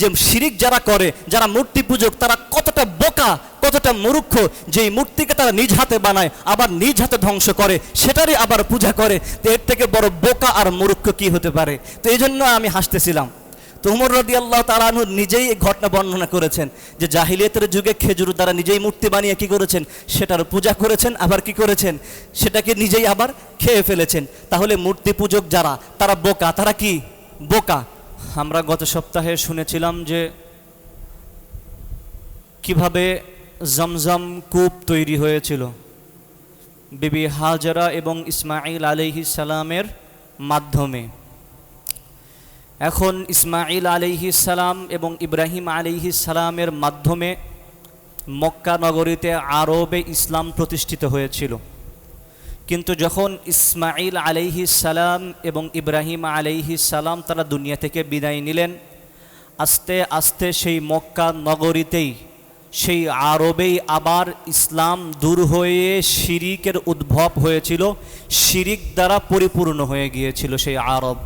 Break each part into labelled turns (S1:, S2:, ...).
S1: যে শিরিক যারা করে, যারা মূর্তি পূজক, তারা কতটা বোকা, কতটা মূর্খ যে এই মূর্তিকে তারা নিজ হাতে বানায়, আবার নিজ হাতে ধ্বংস করে, সেটারই আবার পূজা করে, তো এর থেকে বড় বোকা আর মূর্খ কি হতে পারে? তো এই জন্য আমি হাসতেছিলাম। তো উমর রদি আল্লাহ তালানু নিজেই এই ঘটনা বর্ণনা করেছেন, যে জাহিলিয়তের যুগে খেজুর দ্বারা নিজেই মূর্তি বানিয়ে কি করেছেন? সেটার পূজা করেছেন, আবার কি করেছেন? সেটাকে নিজেই আবার খেয়ে ফেলেছেন। তাহলে মূর্তি পূজক যারা, তারা বোকা, তারা কি? বোকা। আমরা গত সপ্তাহে শুনেছিলাম যে কীভাবে জমজম কূপ তৈরি হয়েছিল। বিবি হাজারা এবং ইসমাইল আলহি সালামের মাধ্যমে। এখন ইসমাইল আলহি সালাম এবং ইব্রাহিম আলহি সালামের মাধ্যমে মক্কা নগরীতে আরবে ইসলাম প্রতিষ্ঠিত হয়েছিল। কিন্তু যখন ইসমাইল আলাইহি সালাম এবং ইব্রাহিম আলাইহি সালাম তারা দুনিয়া থেকে বিদায় নিলেন, আস্তে আস্তে সেই মক্কা নগরীতেই, সেই আরবেই আবার ইসলাম দূর হয়ে শিরিকের উদ্ভব হয়েছিল, শিরিক দ্বারা পরিপূর্ণ হয়ে গিয়েছিল সেই আরব।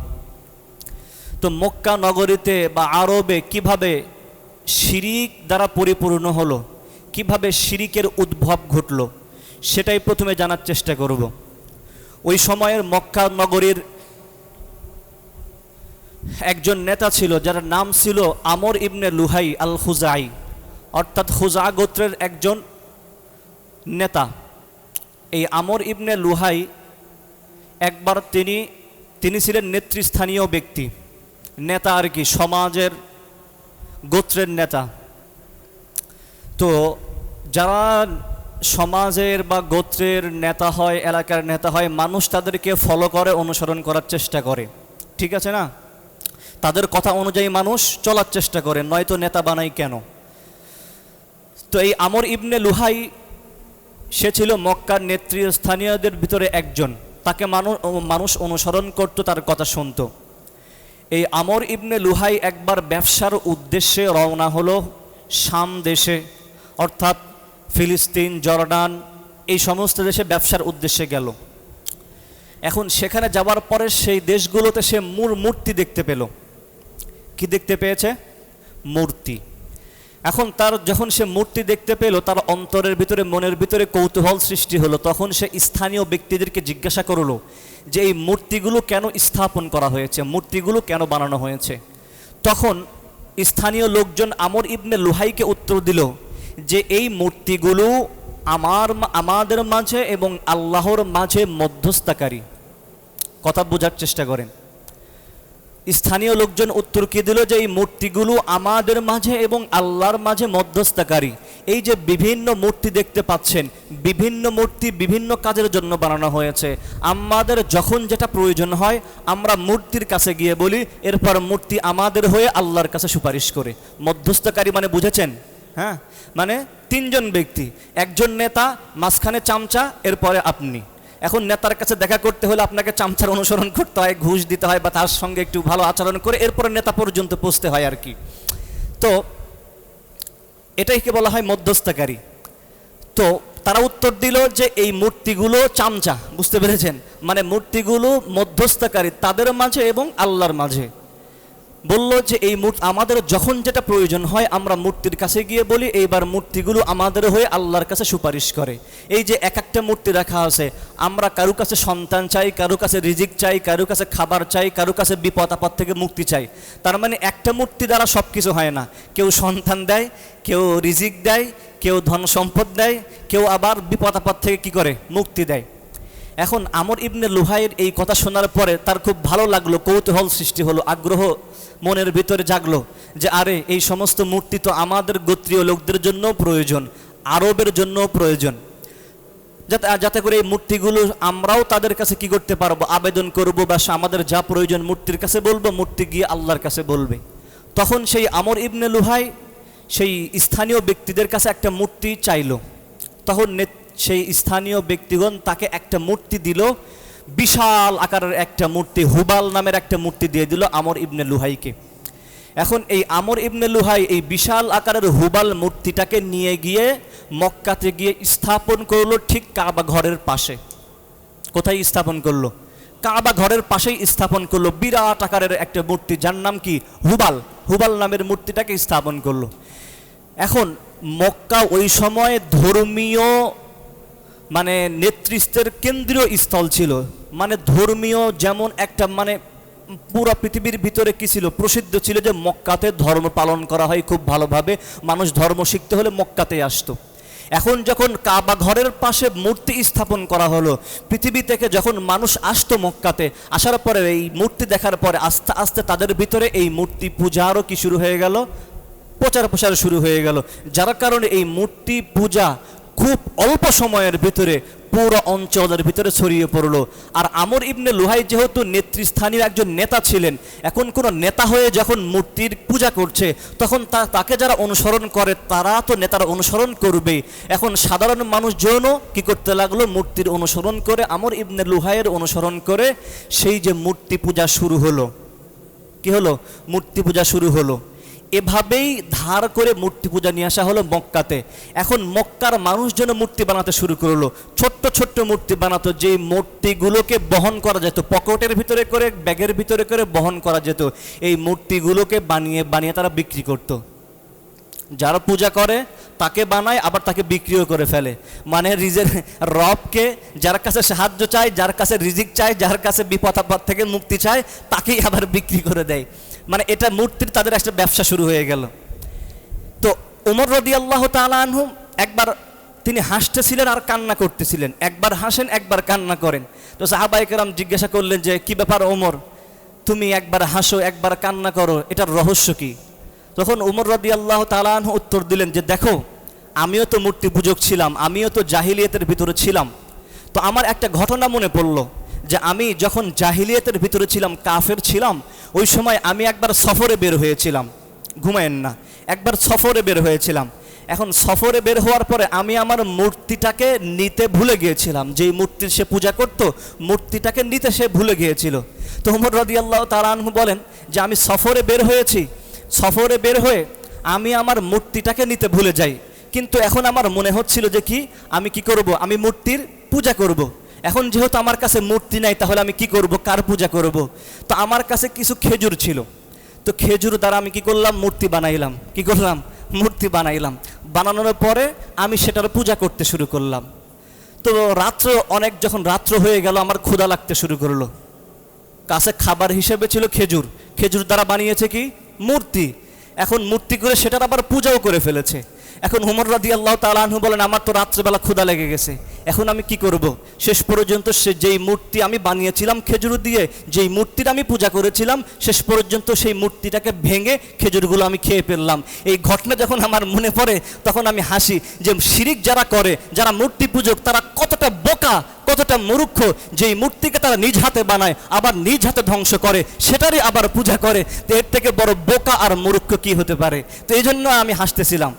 S1: তো মক্কা নগরীতে বা আরবে কীভাবে শিরিক দ্বারা পরিপূর্ণ হলো, কীভাবে শিরিকের উদ্ভব ঘটলো সেটাই প্রথমে জানার চেষ্টা করব। ওই সময়ের মক্কা নগরীর একজন নেতা ছিল, যার নাম ছিল আমর ইবনে লুহাই আল খুজাই অর্থাৎ হুজা গোত্রের একজন নেতা। এই আমর ইবনে লুহাই একবার তিনি তিনি ছিলেন নেতৃস্থানীয় ব্যক্তি। নেতা আর কি, সমাজের গোত্রের নেতা। তো যারা সমাজের বা গোত্রের নেতা হয়, এলাকার নেতা হয়, মানুষ তাদেরকে ফলো করে, অনুসরণ করার চেষ্টা করে। ঠিক আছে না? তাদের কথা অনুযায়ী মানুষ চলার চেষ্টা করে, নয়তো নেতা বানাই কেন? তো এই আমর ইবনে লুহাই, সে ছিল মক্কার নেতৃস্থানীয়দের ভিতরে একজন। তাকে মানুষ মানুষ অনুসরণ করত, তার কথা শুনত। এই আমর ইবনে লুহাই একবার ব্যবসার উদ্দেশ্যে রওনা হলো শাম দেশে। অর্থাৎ ফিলিস্তিন, জর্ডান, এই সমস্ত দেশে ব্যবসার উদ্দেশ্যে গেল। এখন সেখানে যাওয়ার পরে সেই দেশগুলোতে সে মূর মূর্তি দেখতে পেল। কি দেখতে পেয়েছে? মূর্তি। এখন তার যখন সে মূর্তি দেখতে পেল, তার অন্তরের ভিতরে, মনের ভিতরে কৌতূহল সৃষ্টি হলো। তখন সে স্থানীয় ব্যক্তিদেরকে জিজ্ঞাসা করল যে, এই মূর্তিগুলো কেন স্থাপন করা হয়েছে? মূর্তিগুলো কেন বানানো হয়েছে? তখন স্থানীয় লোকজন আমর ইবনে লুহাইকে উত্তর দিল যে এই মূর্তিগুলো আমার আমাদের মাঝে এবং আল্লাহর মাঝে মধ্যস্থকারী। কথা বোঝার চেষ্টা করেন। স্থানীয় লোকজন উত্তর কি দিল যে এই মূর্তিগুলো আমাদের মাঝে এবং আল্লাহর মাঝে মধ্যস্থকারী। এই যে বিভিন্ন মূর্তি দেখতে পাচ্ছেন, বিভিন্ন মূর্তি বিভিন্ন কাজের জন্য বানানো হয়েছে। আমাদের যখন যেটা প্রয়োজন হয়, আমরা মূর্তির কাছে গিয়ে বলি, এরপর মূর্তি আমাদের হয়ে আল্লাহর কাছে সুপারিশ করে। মধ্যস্থকারী মানে বুঝেছেন? হ্যাঁ? মানে তিনজন ব্যক্তি। একজন নেতা, মাঝখানে চামচা, এরপরে আপনি। এখন নেতার কাছে দেখা করতে হলে আপনাকে চামচার অনুসরণ করতে হয়, ঘুষ দিতে হয় বা তার সঙ্গে একটু ভালো আচরণ করে, এরপরে নেতা পর্যন্ত পৌঁছতে হয় আর কি। তো, এটাইকে বলা হয় মধ্যস্থকারী। তো, তারা উত্তর দিল যে এই মূর্তিগুলো চামচা, বুঝতে পেরেছেন? মানে মূর্তিগুলো মধ্যস্থকারী, তাদের মাঝে এবং আল্লাহর মাঝে। বলল যে, এই মূর্তি আমাদের যখন যেটা প্রয়োজন হয়, আমরা মূর্তির কাছে গিয়ে বলি, এইবার মূর্তিগুলো আমাদের হয়ে আল্লাহর কাছে সুপারিশ করে। এই যে এক একটা মূর্তি রাখা আছে, আমরা কারও কাছে সন্তান চাই, কারু কাছে রিজিক চাই, কারু কাছে খাবার চাই, কারু কাছে বিপদ আপদ থেকে মুক্তি চাই। তার মানে একটা মূর্তি দ্বারা সব কিছু হয় না। কেউ সন্তান দেয়, কেউ রিজিক দেয়, কেউ ধন সম্পদ দেয়, কেউ আবার বিপদ আপদ থেকে কি করে? মুক্তি দেয়। এখন আমর ইবনে লুহাইয়ের এই কথা শোনার পরে তার খুব ভালো লাগল, কৌতূহল সৃষ্টি হলো, আগ্রহ মনের ভিতরে জাগলো যে আরে, এই সমস্ত মূর্তি তো আমাদের গোত্রীয় লোকদের জন্য প্রয়োজন, আরবের জন্য প্রয়োজন। যাতে যাতে করে এই মূর্তিগুলো আমরাও তাদের কাছে কি করতে পারব? আবেদন করব বা আমাদের যা প্রয়োজন মূর্তির কাছে বলব, মূর্তি গিয়ে আল্লাহর কাছে বলবে। তখন সেই আমর ইবনে লুহাই সেই স্থানীয় ব্যক্তিদের কাছে একটা মূর্তি চাইলো। তখন সেই স্থানীয় ব্যক্তিগণ তাকে একটা মূর্তি দিল, বিশাল আকারের একটা মূর্তি, হুবাল নামের একটা মূর্তি দিয়ে দিল আমর ইবনে লুহাইকে। এখন এই আমর ইবনে লুহাই এই বিশাল আকারের হুবাল মূর্তিটাকে নিয়ে গিয়ে মক্কাতে গিয়ে স্থাপন করল ঠিক কাবা ঘরের পাশে। কোথায় স্থাপন করল? কাবা ঘরের পাশেই স্থাপন করল, বিরাট আকারের একটা মূর্তি যার নাম কি? হুবাল। হুবাল নামের মূর্তিটাকে স্থাপন করল। এখন মক্কা ওই সময় ধর্মীয় মানে নেতৃত্বের কেন্দ্রীয় স্থল ছিল। মানে ধর্মীয় যেমন একটা মানে পুরো পৃথিবীর ভিতরে কি ছিল? প্রসিদ্ধ ছিল যে মক্কাতে ধর্ম পালন করা হয় খুব ভালোভাবে। মানুষ ধর্ম শিখতে হলে মক্কাতে আসতো। এখন যখন কাবা ঘরের পাশে মূর্তি স্থাপন করা হলো, পৃথিবী থেকে যখন মানুষ আসতো মক্কাতে, আসার পরে এই মূর্তি দেখার পরে আস্তে আস্তে তাদের ভিতরে এই মূর্তি পূজারও কি শুরু হয়ে গেল? প্রচার প্রসার শুরু হয়ে গেল। যার কারণে এই মূর্তি পূজা খুব অল্প সময়ের ভিতরে পুরো অঞ্চলের ভিতরে ছড়িয়ে পড়ল। আর আমর ইবনে লুহাই যেহেতু নেতৃস্থানীয় একজন নেতা ছিলেন, এখন কোনো নেতা হয়ে যখন মূর্তির পূজা করছে, তখন তাকে যারা অনুসরণ করে, তারা তো নেতার অনুসরণ করবে এখন সাধারণ মানুষজনও কি করতে লাগল? মূর্তির অনুসরণ করে, আমর ইবনে লুহাইয়ের অনুসরণ করে সেই যে মূর্তি পূজা শুরু হলো। কি হলো? মূর্তি পূজা শুরু হলো। এভাবেই ধার করে মূর্তি পূজা নিয়ে আসা হলো মক্কাতে। এখন মক্কার মানুষজন মূর্তি বানাতে শুরু করল। ছোট্ট ছোট্ট মূর্তি বানাতো যে মূর্তিগুলোকে বহন করা যেত। পকেটের ভিতরে করে, ব্যাগের ভিতরে করে বহন করা যেত। এই মূর্তিগুলোকে বানিয়ে বানিয়ে তারা বিক্রি করতো। যারা পূজা করে, তাকে বানায়, আবার তাকে বিক্রিও করে ফেলে। মানে রিজের রবকে যার কাছে সাহায্য চায়, যার কাছে রিজিক চায়, যার কাছে বিপদ আপদ থেকে মুক্তি চায়, তাকেই আবার বিক্রি করে দেয়। মানে এটা মূর্তির তাদের একটা ব্যবসা শুরু হয়ে গেল। তো ওমর রদি আল্লাহ তালানহু একবার তিনি হাসতেছিলেন আর কান্না করতেছিলেন। একবার হাসেন, একবার কান্না করেন। তো সাহাবাইকেরাম জিজ্ঞাসা করলেন যে, কি ব্যাপার ওমর তুমি একবার হাসো, একবার কান্না করো, এটার রহস্য কি? তখন উমর রদি আল্লাহ তালান উত্তর দিলেন যে, দেখো, আমিও তো মূর্তি পূজক ছিলাম, আমিও তো জাহিলিয়তের ভিতরে ছিলাম। তো আমার একটা ঘটনা মনে পড়ল। যে আমি যখন জাহিলিয়াতের ভিতরে ছিলাম, কাফের ছিলাম, ওই সময় আমি একবার সফরে বের হয়েছিলাম। ঘুমায়েন না। একবার সফরে বের হয়েছিলাম। এখন সফরে বের হওয়ার পরে আমি আমার মূর্তিটাকে নিতে ভুলে গিয়েছিলাম। যেই মূর্তির সে পূজা করত, মূর্তিটাকে নিতে সে ভুলে গিয়েছিল। তো উমর রদি আল্লাহ বলেন যে, আমি সফরে বের হয়েছি। সফরে বের হয়ে আমি আমার মূর্তিটাকে নিতে ভুলে যাই। কিন্তু এখন আমার মনে হচ্ছিল যে কি? আমি কি করব? আমি মূর্তির পূজা করব। এখন যেহেতু আমার কাছে মূর্তি নাই, তাহলে আমি কি করব? কার পূজা করব। তো আমার কাছে কিছু খেজুর ছিল। তো খেজুর দ্বারা আমি কি করলাম? মূর্তি বানাইলাম। কি করলাম? মূর্তি বানাইলাম। বানানোর পরে আমি সেটার পূজা করতে শুরু করলাম। তো রাত্র, অনেক যখন রাত্র হয়ে গেল, আমার ক্ষুধা লাগতে শুরু করল। কাছে খাবার হিসেবে ছিল খেজুর। খেজুর দ্বারা বানিয়েছে কি? মূর্তি। এখন মূর্তি করে সেটার আবার পূজাও করে ফেলেছে। এখন হুমর রাদি আল্লাহ তালাহু বলেন, আমার তো রাত্রেবেলা ক্ষুদা লেগে গেছে। এখন আমি কি করব। শেষ পর্যন্ত সে যেই মূর্তি আমি বানিয়েছিলাম খেজুর দিয়ে, যেই মূর্তির আমি পূজা করেছিলাম, শেষ পর্যন্ত সেই মূর্তিটাকে ভেঙে খেজুরগুলো আমি খেয়ে ফেললাম। এই ঘটনা যখন আমার মনে পড়ে, তখন আমি হাসি যে শিরিক যারা করে, যারা মূর্তি পূজক, তারা কতটা বোকা, কতটা মূর্খ, যেই মূর্তিকে তারা নিজ হাতে বানায়, আবার নিজ হাতে ধ্বংস করে, সেটারই আবার পূজা করে, তো এর থেকে বড় বোকা আর মূর্খ কি হতে পারে? তো এই জন্য আমি হাসতেছিলাম।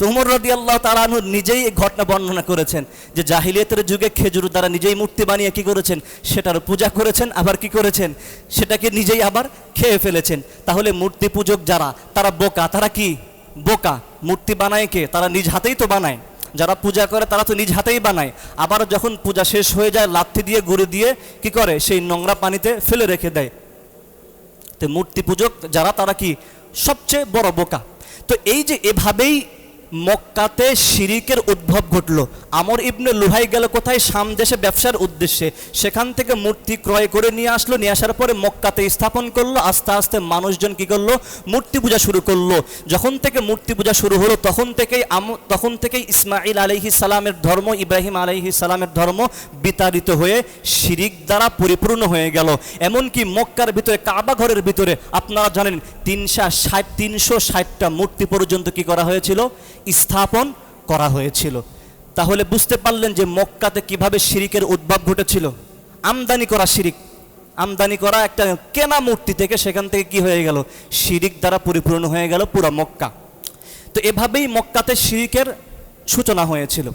S1: তো উমর রদি আল্লাহ তালানু নিজেই এই ঘটনা বর্ণনা করেছেন যে জাহিলিয়তের যুগে খেজুর দ্বারা নিজেই মূর্তি বানিয়ে কি করেছেন? সেটার পূজা করেছেন, আবার কি করেছেন? সেটাকে নিজেই আবার খেয়ে ফেলেছেন। তাহলে মূর্তি পূজক যারা, তারা বোকা, তারা কি? বোকা। মূর্তি বানায় কে? তারা নিজ হাতেই তো বানায়। যারা পূজা করে, তারা তো নিজ হাতেই বানায়। আবার যখন পূজা শেষ হয়ে যায়, লাথি দিয়ে, গুড়ি দিয়ে, কি করে? সেই নোংরা পানিতে ফেলে রেখে দেয়। তো মূর্তি পূজক যারা, তারা কি? সবচেয়ে বড় বোকা। তো এই যে এভাবেই মক্কাতে শিরিকের উদ্ভব ঘটলো। আমর ইবনে লুহাই গেল কোথায়? সামদেশে ব্যবসার উদ্দেশ্যে। সেখান থেকে মূর্তি ক্রয় করে নিয়ে আসলো। নিয়ে আসার পরে মক্কাতে স্থাপন করল। আস্তে আস্তে মানুষজন কি করল? মূর্তি পূজা শুরু করল। যখন থেকে মূর্তি পূজা শুরু হলো, তখন থেকেই তখন থেকেই ইসমাইল আলাইহি সালামের ধর্ম, ইব্রাহিম আলাইহি সালামের ধর্ম বিতাড়িত হয়ে শিরিক দ্বারা পরিপূর্ণ হয়ে গেল। এমনকি মক্কার ভিতরে, কাবা ঘরের ভিতরে, আপনারা জানেন তিনশো ষাট তিনশো ষাটটা মূর্তি পর্যন্ত কি করা হয়েছিল? স্থাপন করা হয়েছিল। তাহলে বুঝতে পারলেন যে মক্কাতে কীভাবে শিরিকের উদ্ভব ঘটেছিল। আমদানি করা শিরিক। আমদানি করা একটা কেনা মূর্তি থেকে সেখান থেকে কি হয়ে গেল? শিরিক দ্বারা পরিপূর্ণ হয়ে গেল পুরো মক্কা। তো এভাবেই মক্কাতে শিরিকের সূচনা হয়েছিল।